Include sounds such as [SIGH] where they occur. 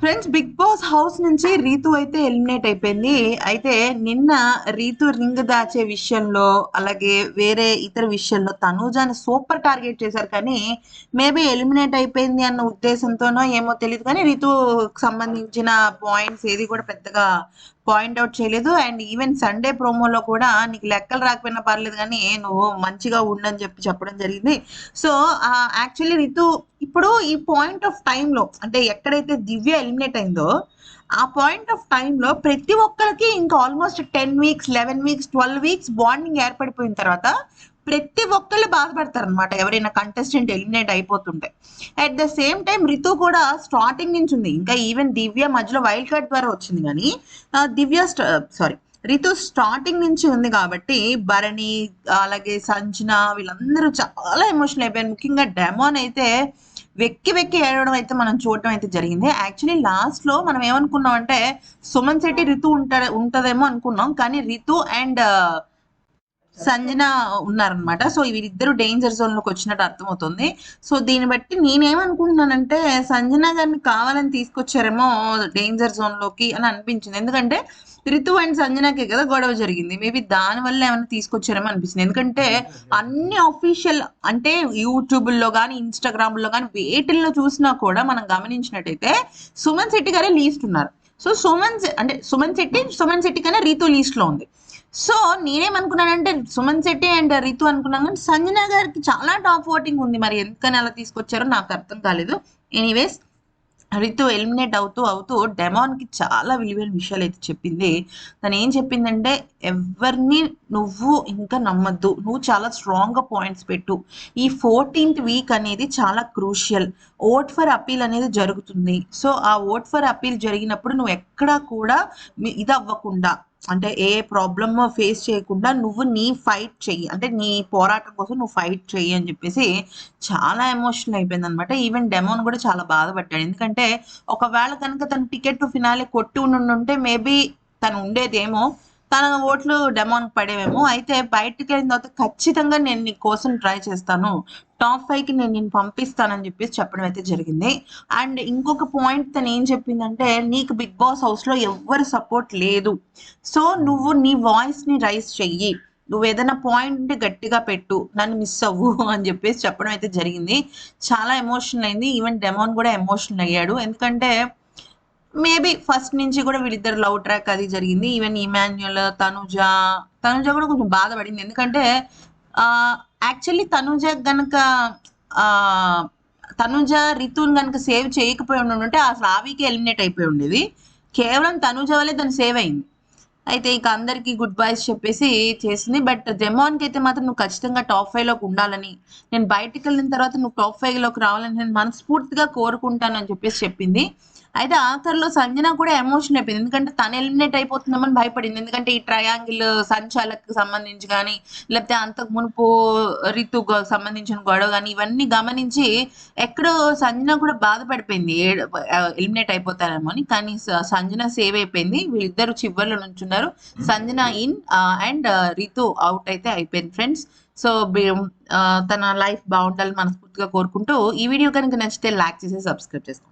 Friends big boss house నుంచి రీతు అయితే eliminate అయిపోయింది. అయితే నిన్న రీతు రింగ్ దాచే విషయంలో అలాగే వేరే ఇతర విషయంలో తనూజాని సూపర్ టార్గెట్ చేశారు. కానీ మేబీ ఎలిమినేట్ అయిపోయింది అన్న ఉద్దేశంతోనో ఏమో తెలియదు కానీ రీతుకు సంబంధించిన పాయింట్స్ ఏది కూడా పెద్దగా పాయింట్ అవుట్ చేయలేదు. అండ్ ఈవెన్ సండే ప్రోమోలో కూడా నీకు లెక్కలు రాకపోయినా పర్లేదు కానీ నువ్వు మంచిగా ఉండని చెప్పి చెప్పడం జరిగింది. సో యాక్చువల్లీ రితు ఇప్పుడు ఈ పాయింట్ ఆఫ్ టైంలో అంటే ఎక్కడైతే దివ్య ఎలిమినేట్ అయిందో ఆ పాయింట్ ఆఫ్ టైంలో ప్రతి ఒక్కరికి ఇంకా almost ten weeks eleven weeks twelve weeks bonding ఏర్పడిపోయిన తర్వాత ప్రతి ఒక్కళ్ళు బాధపడతారు అనమాట ఎవరైనా కంటెస్టెంట్ ఎలిమినేట్ అయిపోతుంటే. At the same time Ritu కూడా స్టార్టింగ్ నుంచి ఉంది. ఇంకా ఈవెన్ దివ్య మధ్యలో వైల్డ్ కార్డ్ ద్వారా వచ్చింది కానీ దివ్య సారీ రితు స్టార్టింగ్ నుంచి ఉంది కాబట్టి భరణి అలాగే సంజన వీళ్ళందరూ చాలా ఎమోషనల్ అయిపోయారు. ముఖ్యంగా డెమోన్ అయితే వెక్కి వెక్కి ఏడవడం అయితే మనం చూడటం అయితే జరిగింది. యాక్చువల్లీ లాస్ట్లో మనం ఏమనుకున్నాం అంటే సుమన్ శెట్టి రితు ఉంటా ఉంటదేమో అనుకున్నాం. కానీ రితు అండ్ సంజన ఉన్నారనమాట సో వీరిద్దరు డేంజర్ జోన్లోకి వచ్చినట్టు అర్థమవుతుంది. సో దీన్ని బట్టి నేనేమనుకుంటున్నానంటే సంజన గారిని కావాలని తీసుకొచ్చారేమో డేంజర్ జోన్లోకి అని అనిపించింది. ఎందుకంటే రితు అండ్ సంజనకే కదా గొడవ జరిగింది. మేబీ దాని వల్ల ఏమైనా తీసుకొచ్చారేమో అనిపించింది. ఎందుకంటే అన్ని అఫీషియల్ అంటే యూట్యూబ్లో కానీ ఇన్స్టాగ్రామ్లో కానీ వేటిల్లో చూసినా కూడా మనం గమనించినట్టయితే సుమన్ శెట్టి గారే లీస్ట్ ఉన్నారు. సో సుమన్ అంటే సుమన్ శెట్టి సుమన్ శెట్టి కన్నా రీతు లీస్ట్లో ఉంది. సో నేనేమనుకున్నానంటే సుమన్ శెట్టి అండ్ రితు అనుకున్నాను కానీ సంజన గారికి చాలా టాప్ ఓటింగ్ ఉంది మరి ఎందుకని అలా తీసుకొచ్చారో నాకు అర్థం కాలేదు. ఎనీవేస్ రితు ఎలిమినేట్ అవుతూ అవుతూ డెమాన్కి చాలా విలువైన విషయాలు అయితే చెప్పింది. తను ఏం చెప్పిందంటే ఎవరిని నువ్వు ఇంకా నమ్మద్దు. నువ్వు చాలా స్ట్రాంగ్గా పాయింట్స్ పెట్టు. ఈ ఫోర్టీన్త్ వీక్ అనేది చాలా క్రూషియల్ ఓట్ ఫర్ అపీల్ అనేది జరుగుతుంది. సో ఆ ఓట్ ఫర్ అపీల్ జరిగినప్పుడు నువ్వు ఎక్కడా కూడా ఇది అవ్వకుండా. అంటే ఏ ప్రాబ్లమ్ ఫేస్ చేయకుండా నువ్వు నీ ఫైట్ చెయ్యి. అంటే నీ పోరాటం కోసం నువ్వు ఫైట్ చెయ్యి అని చెప్పేసి చాలా ఎమోషనల్ అయిపోయింది అనమాట ఈవెన్ డెమోన్ కూడా చాలా బాధపడ్డాడు ఎందుకంటే ఒకవేళ కనుక తన టికెట్ ఫినాలే కొట్టి ఉండి ఉంటే మేబీ తను ఉండేదేమో తన ఓట్లు డెమోన్ పడేవేమో. అయితే బయటికి వెళ్ళిన తర్వాత ఖచ్చితంగా నేను నీ కోసం ట్రై చేస్తాను. టాప్ ఫైవ్కి నేను నేను పంపిస్తానని చెప్పేసి చెప్పడం అయితే జరిగింది. అండ్ ఇంకొక పాయింట్ తను ఏం చెప్పిందంటే నీకు బిగ్ బాస్ హౌస్లో ఎవ్వరు సపోర్ట్ లేదు. సో నువ్వు నీ వాయిస్ని రైజ్ చెయ్యి. నువ్వు ఏదైనా పాయింట్ గట్టిగా పెట్టు. నన్ను మిస్ అవ్వు [LAUGHS] అని చెప్పేసి చెప్పడం అయితే జరిగింది. చాలా ఎమోషనల్ అయింది. ఈవెన్ డెమోన్ కూడా ఎమోషనల్ అయ్యాడు. ఎందుకంటే మేబీ ఫస్ట్ నుంచి కూడా వీళ్ళిద్దరు లవ్ ట్రాక్ అది జరిగింది. ఈవెన్ ఇమాన్యుల్ తనుజ తనుజ కూడా కొంచెం బాధపడింది. ఎందుకంటే యాక్చువల్లీ తనుజ గనక తనుజ రితున్ గనక సేవ్ చేయకపోయి ఉంటే అసలు ఆవికి ఎలిమినేట్ అయిపోయి ఉండేది. కేవలం తనుజ వల్లే తను సేవ్ అయింది. అయితే ఇక అందరికీ గుడ్ బైస్ చెప్పేసి చేసింది. బట్ జెమాన్కి అయితే మాత్రం నువ్వు ఖచ్చితంగా టాప్ ఫైవ్లోకి ఉండాలని నేను బయటికి వెళ్ళిన తర్వాత నువ్వు టాప్ ఫైవ్లోకి రావాలని నేను మనస్ఫూర్తిగా కోరుకుంటాను అని చెప్పేసి చెప్పింది. అయితే ఆఖర్లో సంజన కూడా ఎమోషన్ అయిపోయింది. ఎందుకంటే తను ఎలిమినేట్ అయిపోతుందామని భయపడింది. ఎందుకంటే ఈ ట్రయాంగిల్ సంచాలకు సంబంధించి కానీ లేకపోతే అంతకు మునుపు రితు సంబంధించిన గొడవ కానీ ఇవన్నీ గమనించి ఎక్కడో సంజన కూడా బాధపడిపోయింది. ఎలిమినేట్ అయిపోతారేమో అని కానీ సంజన సేవ్ అయిపోయింది. వీళ్ళిద్దరు చివర్లో నుంచున్నారు. Sanjana in and Ritu out అయితే అయిపోయింది ఫ్రెండ్స్. సో తన లైఫ్ బాగుండాలని మనస్ఫూర్తిగా కోరుకుంటూ ఈ వీడియో కనుక నచ్చితే లైక్ చేసి సబ్స్క్రైబ్ చేసుకోండి.